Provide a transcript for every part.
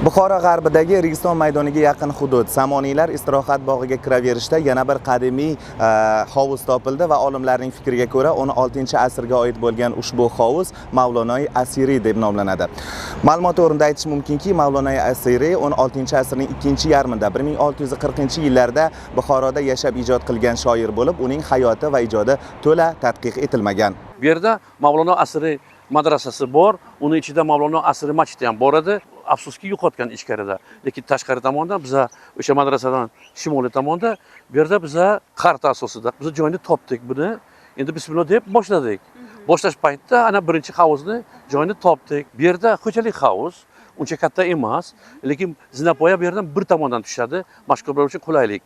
buxoro g'arbidagi registon maydoniga yaqin hudud. Samoniylar istirohat bog'iga kiraverishda yana bir qadimiy e, hovuz topildi va olimlarning fikriga ko'ra 16 asrga oid bo'lgan ushbu hovuz mavlonoi asiriy deb nomlanadi. Ma'lumot o'rnida aytish mumkinki mavlonoi asiriy 16 asrning ikkinchi yarmida 1640 yillarda buxoroda yashab ijod qilgan shoir bo'lib uning hayoti va ijodi to'la tadqiq etilmagan. Bu yerda mavlono asriy madrasasi bor uni ichida mavlono asriy masjidi ham bor edi. Afsuski yo'qotgan ichkarida. Lekin tashqari tomonda biza o'sha madrasadan shimoliy tomonda bu yerda biza qarta asosida biz joyni topdik buni. Endi bismillah deb boshladik. Boshlash paytida ana birinchi hovuzni joyini topdik. Bu yerda xo'jalik hovuz uncha katta emas lekin zinapoya bu yerdan bir tomondan tushadi. Mashhurlar uchun qulaylik.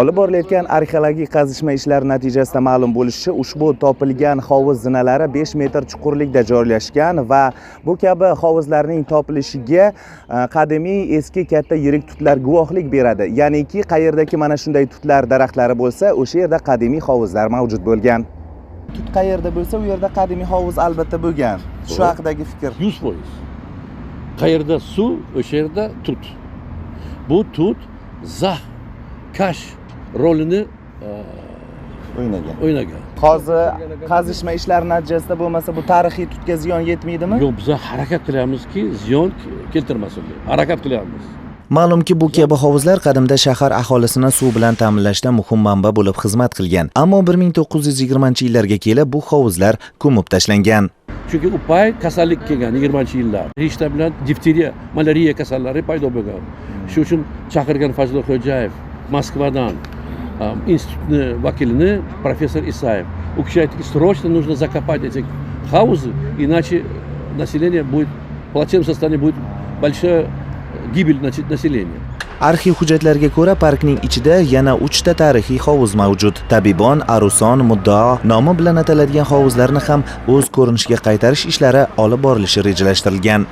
Olib borilayotgan arxeologik qazishma ishlari natijasida ma'lum bo'lishicha ushbu topilgan hovuz zinalari 5 metr chuqurlikda joylashgan va bu kabi hovuzlarning topilishiga e, qadimiy eski katta yirik tutlar guvohlik beradi. Ya'niki qayerdaki mana shunday tutlar daraxtlari bo'lsa o'sha yerda qadimiy hovuzlar mavjud bo'lgan. Tut qayerda bo'lsa u yerda qadimiy hovuz albatta bo'lgan. Shu haqidagi fikr. Yuz foiz qayerda suv o'sha yerda tut. Bu tut zax kash rolini e, o'ynagan. o'ynagan. Hozir qazishma ishlari natijasida bo'lmasa bu tarixiy tutga ziyon yetmaydimi? Yo'q biza harakat qilyapmizki ziyon keltirmasin deb harakat qilyapmiz. Ma'lumki, bu kabi hovuzlar qadimda shahar aholisini suv bilan ta'minlashda muhim manba bo'lib xizmat qilgan. Ammo 1920-yillarga kelib bu hovuzlar ko'mib tashlangan. Chunki u payt kasallik kelgan yigirmanchi yillar rishta bilan difteriya malariya kasallari paydo bo'lgan shu uchun chaqirgan fazlul xo'jayev moskvadan um, institutni vakilini professor isayev u kishi aytdiki срочно нужно закопать эти хаузы иначе население будет в плачевном состоянии будет большая гибель населения Arxiv hujjatlariga ko'ra, parkning ichida yana 3 ta tarixiy hovuz mavjud. Tabibon, Aruson, Muddao nomi bilan ataladigan hovuzlarni ham o'z ko'rinishiga qaytarish ishlari olib borilishi rejalashtirilgan.